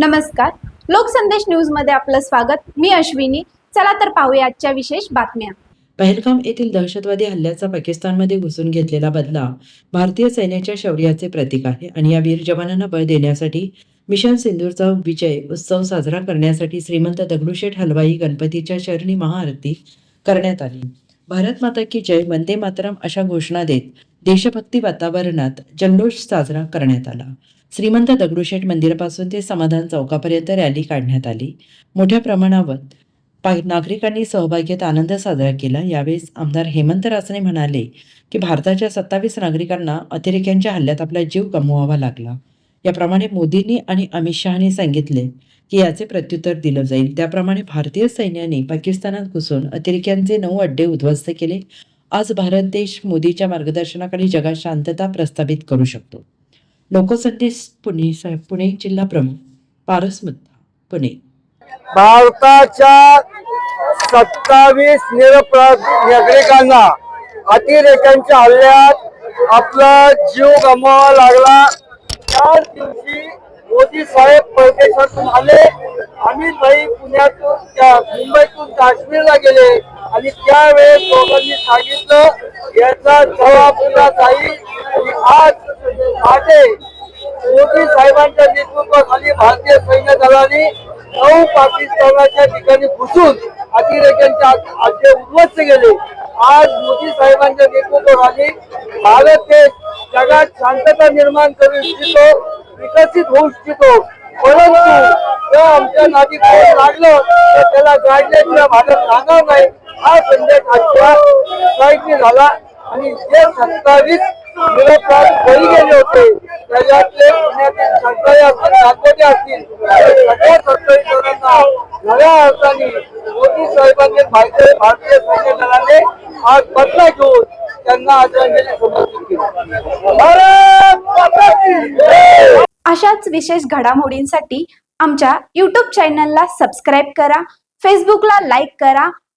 नमस्कार. लोकसंदेश न्यूजमध्ये आपलं स्वागत. मी अश्विनी. चला तर पाहूया आजच्या विशेष बातम्या. पहलगाम येथील दहशतवादी हल्ल्याचा पाकिस्तानमध्ये घुसून घेतलेला बदला भारतीय सैन्याच्या शौर्याचे प्रतीक आहे आणि या वीर जवानांना बळ देण्यासाठी मिशन सिंदूरचा विजय उत्सव साजरा करण्यासाठी श्रीमंत दगडूशेठ हलवाई गणपतीच्या चरणी महाआरती करण्यात आली. भारत माता की जय वंदे मातरम अशा घोषणा देत देशभक्ती वातावरणात जल्लोष साजरा करण्यात आला. श्रीमंत दगडूशेठ मंदिरापासून ते समाधान चौकापर्यंत रॅली काढण्यात आली. मोठ्या प्रमाणावर पा नागरिकांनी सहभाग घेत आनंद साजरा केला. यावेळी आमदार हेमंत रासने म्हणाले की भारताच्या सत्तावीस नागरिकांना अतिरेक्यांच्या हल्ल्यात आपला जीव गमवावा लागला. याप्रमाणे मोदींनी आणि अमित शहानी सांगितले की याचे प्रत्युत्तर दिलं जाईल. त्याप्रमाणे भारतीय सैन्याने पाकिस्तानात घुसून अतिरेक्यांचे नऊ अड्डे उद्ध्वस्त केले. आज भारत देश मोदीच्या मार्गदर्शनाखाली जगात शांतता प्रस्थापित करू शकतो. लोकसंदेश पुणे पुणे जिल्हा प्रमुख पारस मुद्दा पुणे. भारताच्या सत्तावीस निरपराध नागरिकांना अतिरेक्यांच्या हल्ल्यात आपला जीव गमवावा लागला. चार दिवशी मोदी साहेब परदेशातून आले. अमित भाई पुण्यातून मुंबईतून काश्मीरला गेले आणि त्यावेळेस दोघांनी सांगितलं याचा जबाब दिला जाईल आज माझे मोदी साहेबांच्या नेतृत्वाखाली भारतीय सैन्य दलाने नऊ पाकिस्तानाच्या ठिकाणी घुसून अतिरेक्यांच्या अड्डे उद्ध्वस्त गेले आज मोदी साहेबांच्या नेतृत्वाखाली भारत देश जगात शांतता निर्माण करू इच्छितो विकसित होऊ इच्छितो. परंतु जर आमच्या नागरिक लागलं तर त्याला गाडल्याशिवाय भारत राहणार नाही. हा संदेश आजच्या सोसायटी झाला आणि जे सत्तावीस निरपराध बळी गेले होते त्याच्यातले पुण्यातील सरकारी असतील दाखवते असतील. सगळ्या सत्तावीस जणांना नव्या अर्थाने मोदी साहेबांनी भारतीय भारतीय सैन्य दलाने आज बदला घेऊन त्यांना आदरांजली समर्पित केली. अशाच विशेष घडामोडींसाठी आमच्या यूट्यूब चॅनलला सबस्क्राईब करा फेसबुकला लाईक करा